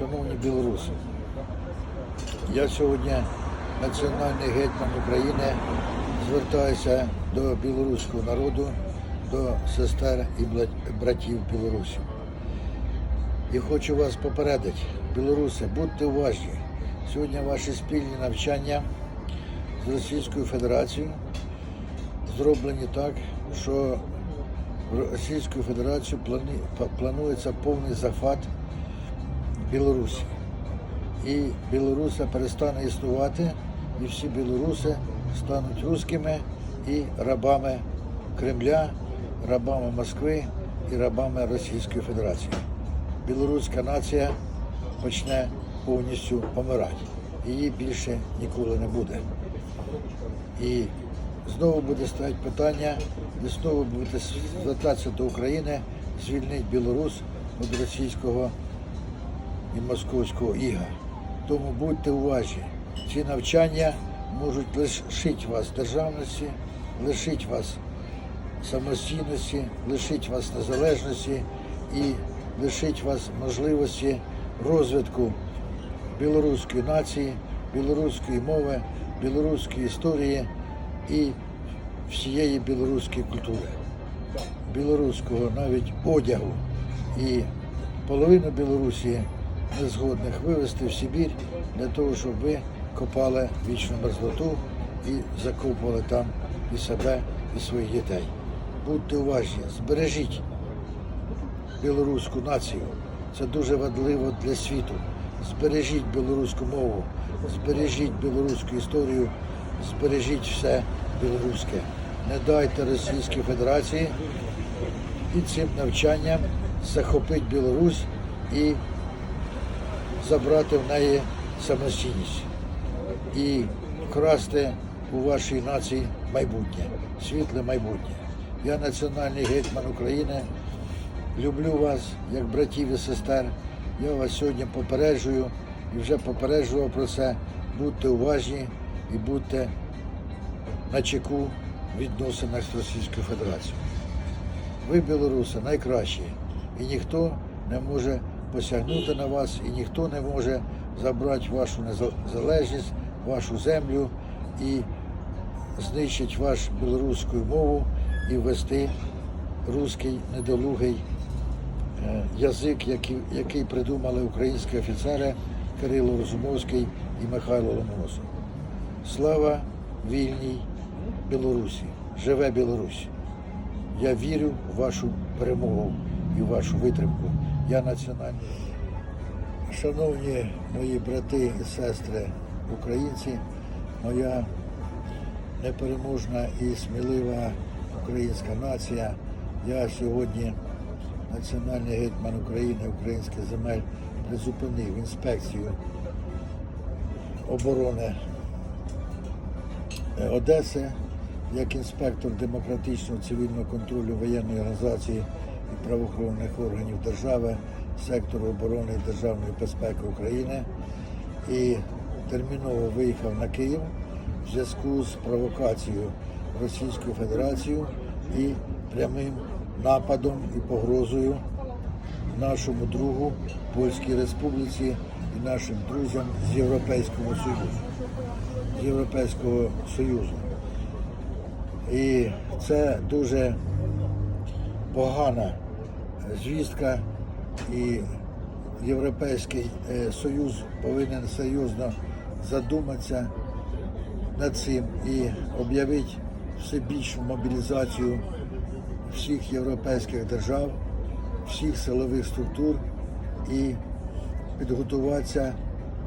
Шановні білоруси, я сьогодні національний гетьман України звертаюся до білоруського народу, до сестер і братів білорусів. І хочу вас попередити, білоруси, будьте уважні. Сьогодні ваші спільні навчання з Російською Федерацією зроблені так, що Російською Федерацією планується повний захват Білорусі. І Білоруся перестане існувати, і всі білоруси стануть русскими і рабами Кремля, рабами Москви і рабами Російської Федерації. Білоруська нація почне повністю помирати. Її більше ніколи не буде. І знову буде стояти питання, і знову буде звертатися до України, звільнити Білорусь від російського і московського іга. Тому будьте уважні, ці навчання можуть лишити вас державності, лишити вас самостійності, лишити вас незалежності і лишити вас можливості розвитку білоруської нації, білоруської мови, білоруської історії і всієї білоруської культури, білоруського навіть одягу. І половину Білорусі незгодних вивезти в Сибір для того, щоб ви копали вічну мерзлоту і закопували там і себе, і своїх дітей. Будьте уважні, збережіть білоруську націю. Це дуже важливо для світу. Збережіть білоруську мову, збережіть білоруську історію, збережіть все білоруське. Не дайте Російській Федерації і цим навчанням захопити Білорусь і забрати в неї самостійність і вкрасти у вашій нації майбутнє, світле майбутнє. Я національний гетьман України. Люблю вас як братів і сестер. Я вас сьогодні попереджую і вже попереджував про це. Будьте уважні і будьте на чеку відносинах з Російською Федерацією. Ви, білоруси, найкращі, і ніхто не може посягнути на вас, і ніхто не може забрати вашу незалежність, вашу землю і знищити вашу білоруську мову і ввести руський недолугий е, язик, який, який придумали українські офіцери Кирило Розумовський і Михайло Ломоносов. Слава вільній Білорусі! Живе Білорусь! Я вірю в вашу перемогу і вашу витримку. Я національний. Шановні мої брати і сестри українці, моя непереможна і смілива українська нація. Я сьогодні, національний гетьман України, українських земель, призупинив інспекцію оборони Одеси як інспектор демократичного цивільного контролю воєнної організації і правоохоронних органів держави, сектору оборони і державної безпеки України і терміново виїхав на Київ в зв'язку з провокацією Російською Федерацією і прямим нападом і погрозою нашому другу Польській Республіці і нашим друзям з Європейського Союзу. З Європейського Союзу. І це дуже погана звістка, і Європейський е, Союз повинен серйозно задуматися над цим і об'явити всебічну мобілізацію всіх європейських держав, всіх силових структур і підготуватися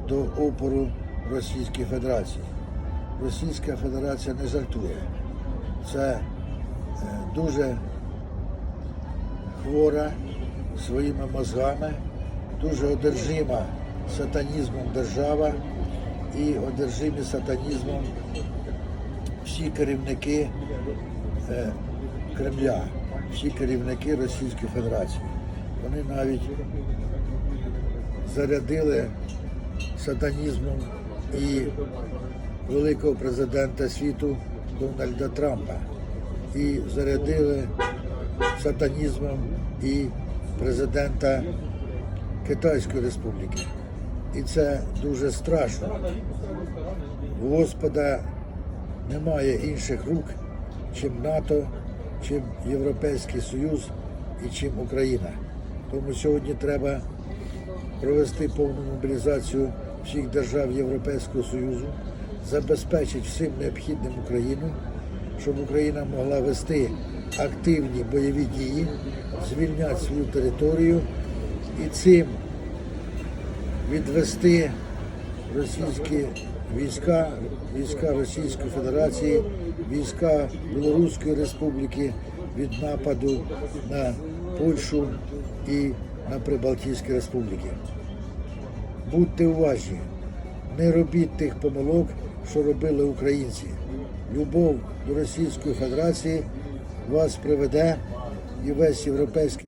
до опору Російської Федерації. Російська Федерація не жартує. Це е, дуже хвора своїми мозгами, дуже одержима сатанізмом держава і одержимі сатанізмом всі керівники е, Кремля, всі керівники Російської Федерації. Вони навіть зарядили сатанізмом і великого президента світу Дональда Трампа і зарядили сатанізмом і президента Китайської Республіки. І це дуже страшно. У Господа немає інших рук, чим НАТО, чим Європейський Союз і чим Україна. Тому сьогодні треба провести повну мобілізацію всіх держав Європейського Союзу, забезпечити всім необхідним Україну, щоб Україна могла вести активні бойові дії, звільняти свою територію і цим відвести російські війська, війська Російської Федерації, війська Білоруської Республіки від нападу на Польщу і на Прибалтійські Республіки. Будьте уважні, не робіть тих помилок, що робили українці. Любов до Російської Федерації вас приведе і весь європейський.